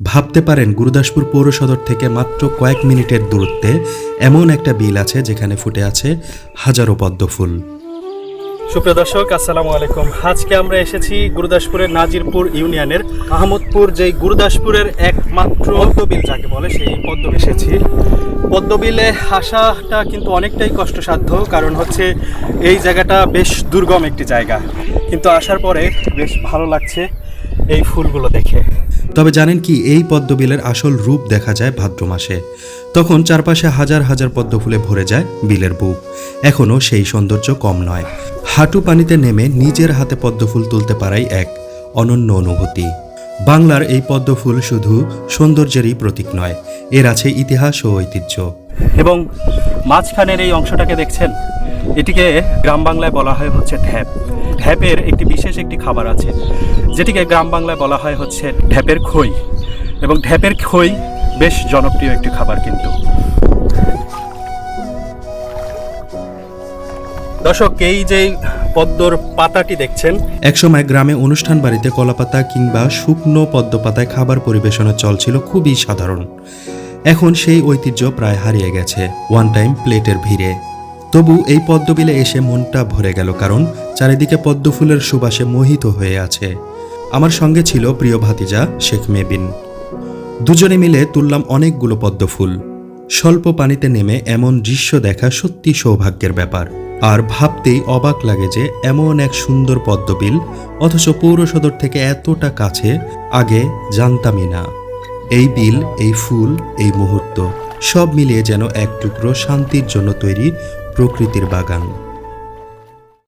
ভাবতে পারেন গুরুদাসপুর পৌর সদর থেকে মাত্র কয়েক মিনিটের দূরত্বে এমন একটা বিল আছে যেখানে ফুটে আছে হাজারো পদ্ম ফুল। সুপ্রিয় দর্শক, আসসালামু আলাইকুম। আজকে আমরা এসেছি গুরুদাসপুরের নাজিরপুর ইউনিয়নের আহমদপুর, যেই গুরুদাসপুরের একমাত্র পদ্মবিল যাকে বলে সেই পদ্ম এসেছি। পদ্মবিলে আসাটা কিন্তু অনেকটাই কষ্টসাধ্য, কারণ হচ্ছে এই জায়গাটা বেশ দুর্গম একটি জায়গা। কিন্তু আসার পরে বেশ ভালো লাগছে। এই ফুলগুলো দেখে। তবে জানেন কি এই পদ্মবিলের আসল রূপ দেখা যায় ভাদ্র মাসে। তখন চারপাশে হাজার হাজার পদ্ম ফুলে ভরে যায় বিলের বুক। এখনও সেই সৌন্দর্য কম নয়। হাঁটু পানিতে নেমে নিজের হাতে পদ্মফুল তুলতে পারাই এক অনন্য অনুভূতি। বাংলার এই পদ্মফুল শুধু সৌন্দর্যেরই প্রতীক নয় এর আছে ইতিহাস ও ঐতিহ্য। এবং মাঝখানের এই অংশটাকে দেখছেন এটিকে গ্রাম বাংলায় বলা হয় হচ্ছে ঢ্যাপ ঢ্যাপের একটি বিশেষ একটি খাবার আছে, যেটিকে গ্রাম বাংলায় বলা হয় হচ্ছে ঢ্যাপের খই। এবং ঢ্যাপের খই বেশ জনপ্রিয় একটি খাবার কিন্তু। দর্শক, এই যে পদ্মর পাতাটি দেখছেন, একসময় গ্রামে অনুষ্ঠান বাড়িতে কলাপাতা কিংবা শুকনো পদ্মপাতায় খাবার পরিবেশনের চল ছিল খুবই সাধারণ। এখন সেই ঐতিহ্য প্রায় হারিয়ে গেছে ওয়ান টাইম প্লেটের ভিড়ে। তবু এই পদ্মবিলে এসে মনটা ভরে গেল, কারণ চারিদিকে পদ্মফুলের সুবাসে মোহিত হয়ে আছে। আমার সঙ্গে ছিল প্রিয় ভাতিজা শেখ মেবিন। দুজনে মিলে তুললাম অনেকগুলো পদ্মফুল। স্বল্প পানিতে নেমে এমন দৃশ্য দেখা সত্যি সৌভাগ্যের ব্যাপার। আর ভাবতেই অবাক লাগে যে এমন এক সুন্দর পদ্মবিল, অথচ পৌর সদর থেকে এতটা কাছে, আগে জানতামই না। এই বিল, এই ফুল, এই মুহূর্ত, সব মিলিয়ে যেন এক টুকরো শান্তির জন্য তৈরি প্রকৃতির বাগান।